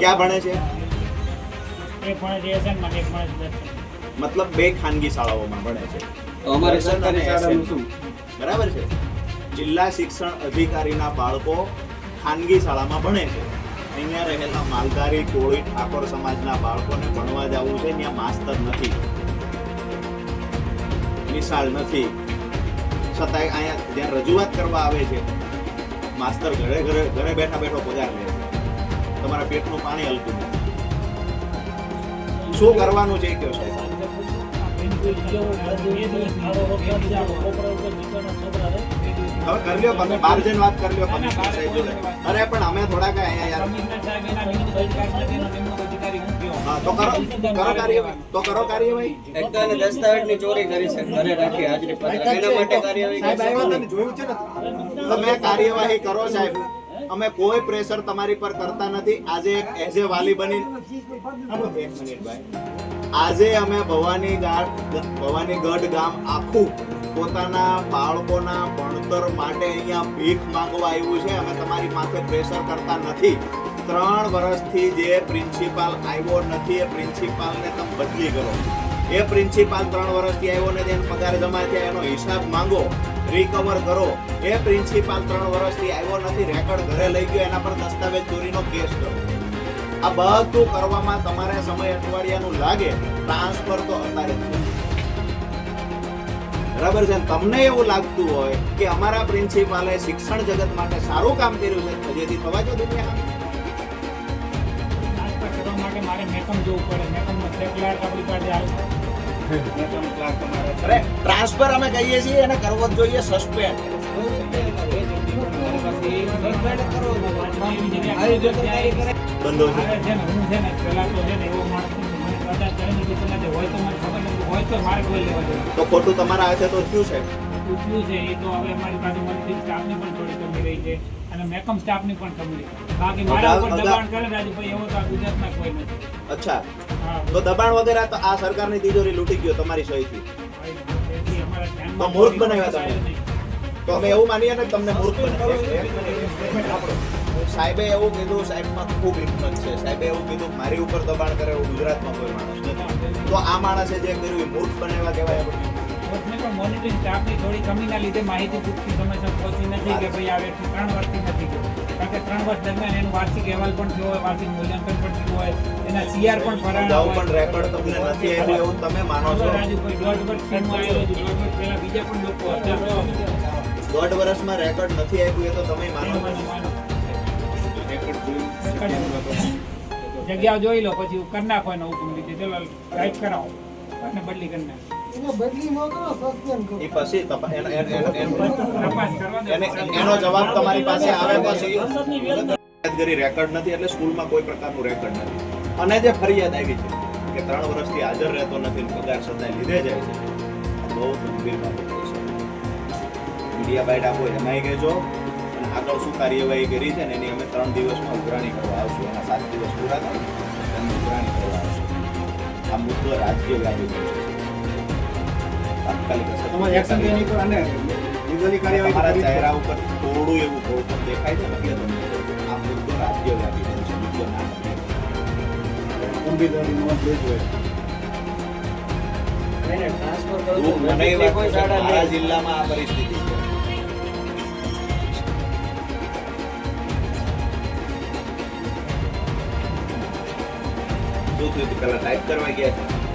ક્યાં ભણે છે? એક ભણે છે એસએનમાં ને એક ભણે છે મતલબ બે ખાનગી શાળાઓમાં ભણે છે. તો અમારી સરકારી શાળાનું શું બરાબર છે? જિલ્લા શિક્ષણ અધિકારીના બાળકો ખાનગી શાળામાં ભણે છે. અહીંયા રહેલા માલધારી કોળી ઠાકોર સમાજના બાળકોને ભણવા જવું છે. ત્યાં માસ્તર નથી. નિશાળ નથી. છતાંય અહીંયા જ્યાં રજૂઆત કરવા આવે છે માસ્તર ઘરે ઘરે ઘરે બેઠા બેઠો પગાર લે છે. તમારા પેટનું પાણી હલતું નથી. શું કરવાનું છે કયો સાહેબ? હવે કરી લ્યો તમે બાર જણ વાત કરી લ્યો કમિશનર સાહેબ અરે પણ અમે થોડાક અહીંયા યાર તો કરો કરો કાર્યવાહી તો કરો કાર્યવાહી. એક તો એને ચોરી કરી છે. ઘરે રાખી હાજરી પર. એના માટે કાર્યવાહી કરવી તમે કાર્યવાહી કરો સાહેબ. અમે કોઈ પ્રેશર તમારી પર કરતા નથી. આજે એક એઝ એ વાલી બની આજે અમે ભવાની ગાઢ ભવાની ગઢ ગામ આખું પોતાના બાળકોના ભણતર માટે અહીંયા ભીખ માંગવા આવ્યું છે. અમે તમારી માથે પ્રેશર કરતા નથી. ત્રણ વર્ષથી જે પ્રિન્સિપાલ આવ્યો નથી, એ પ્રિન્સિપાલને તમે બદલી કરો. એ પ્રિન્સિપાલ ત્રણ વર્ષથી આવ્યો નથી તેનો પગાર જમા થયા, એનો હિસાબ માંગો. રિકવર કરો. એ પ્રિન્સિપાલ ત્રણ વર્ષથી આવ્યો નથી રેકોર્ડ ઘરે લઈ ગયો, એના પર દસ્તાવેજ ચોરીનો કેસ કરો આ બધું કરવામાં તમારે સમય અઠવાડિયાનું લાગે ટ્રાન્સફર તો અત્યારે બરાબર છે? તમને એવું લાગતું હોય કે અમારા પ્રિન્સિપાલે શિક્ષણ જગત માટે સારું કામ કર્યું છે જેથી થવા જો દુનિયા માટે મારે મેકમ જોવું પડે. મેકમમાં ચેક લાડ આપણી પાસે આવે અરે ટ્રાન્સફર અમે કહીએ છીએ એને કરવો જ જોઈએ સસ્પેન્ડ બંધો છે. હું છે ને પેલા તો છે ને એવો માણસ તો ખોટું તમારા હાથે તો થયું છે. ઉઠ્યું છે એ તો હવે મારી પાસે મને સ્ટાફની પણ થોડી કમી રહી છે અને મેકમ સ્ટાફની પણ કમી રહી બાકી મારા ઉપર દબાણ કરે રાજુભાઈ એવો તો આ ગુજરાતમાં કોઈ નથી. અચ્છા. તો દબાણ વગેરે તો આ સરકારની તિજોરી લૂંટી ગયો તમારી સહીથી. તો મૂર્ખ બનાવ્યા તમે. તો અમે એવું માનીએ ને તમને મૂર્ખ બનાવ્યા સાહેબે એવું કીધું, સાહેબમાં ખૂબ હિંમત છે. સાહેબે એવું કીધું, મારી ઉપર દબાણ કરે એવું ગુજરાતમાં કોઈ માણસ નથી. તો આ માણસે જે કર્યું, એ મૂર્ખ બનાવ્યા કહેવાય આપણે. પણ મોનિટરિંગ સ્ટાફની થોડી કમીના લીધે માહિતી પૂરતી સમયસર પહોંચી નથી કે ભાઈ આ વ્યક્તિ ત્રણ વર્ષથી નથી ગયો. કારણ કે ત્રણ વર્ષ દરમિયાન એનું વાર્ષિક અહેવાલ પણ થયો હોય વાર્ષિક મૂલ્યાંકન પણ થયું હોય એના સીઆર પણ ભરાણા હોય પણ રેકોર્ડ તમને નથી આવ્યું એવું તમે માનો છો? રાજુભાઈ દોઢ વર્ષ સીમમાં આવેલો છે દોઢ વર્ષ પહેલા બીજા પણ લોકો હતા. દોઢ વર્ષમાં રેકોર્ડ નથી આવ્યું એ તો તમે માનો માનો. જગ્યા જોઈ લો પછી કરી નાખો એનો હુકમ. લીધે ચલો ટાઈપ કરાવો. અને બદલી કરી નાખો. એને બદલી ન કરો સસ્પેન્ડ કરો. એ પછી એનો- એનો- એનો- એનો- તપાસ કરવા દો એને એનો જવાબ તમારી પાસે આવે પછી રેકોર્ડ નથી એટલે સ્કૂલમાં કોઈ પ્રકારનું રેકોર્ડ નથી. અને જે ફરિયાદ આવી છે કે ત્રણ વર્ષથી હાજર રહેતો નથી પગાર છતાંય લીધે જાય છે બહુ ગંભીર બાબત છે. મીડિયા બાઇટ આપો એમાંય કહેજો અને આગળ શું કાર્યવાહી કરી છે ને એની અમે ત્રણ દિવસમાં ઉઘરાણી કરવા આવશું. એના સાત દિવસ પૂરા થાય. આ મુદ્દો રાજ્ય વ્યાપી છે તાત્કાલિક અસર તમારે એક્શન લેવાની પર અને લીગલી કાર્યવાહી તમારા ચહેરા ઉપર થોડું એવું થોડું દેખાય છે ને એટલે તમને કહું આ મુદ્દો રાજ્ય વ્યાપી બન્યો છે મુદ્દો ના. ગંભીરતાની નોંધ લેજો મને મારા જિલ્લામાં આ પરિસ્થિતિ છે. થયું હતું? પેલા ટાઈપ કરવા ગયા હતા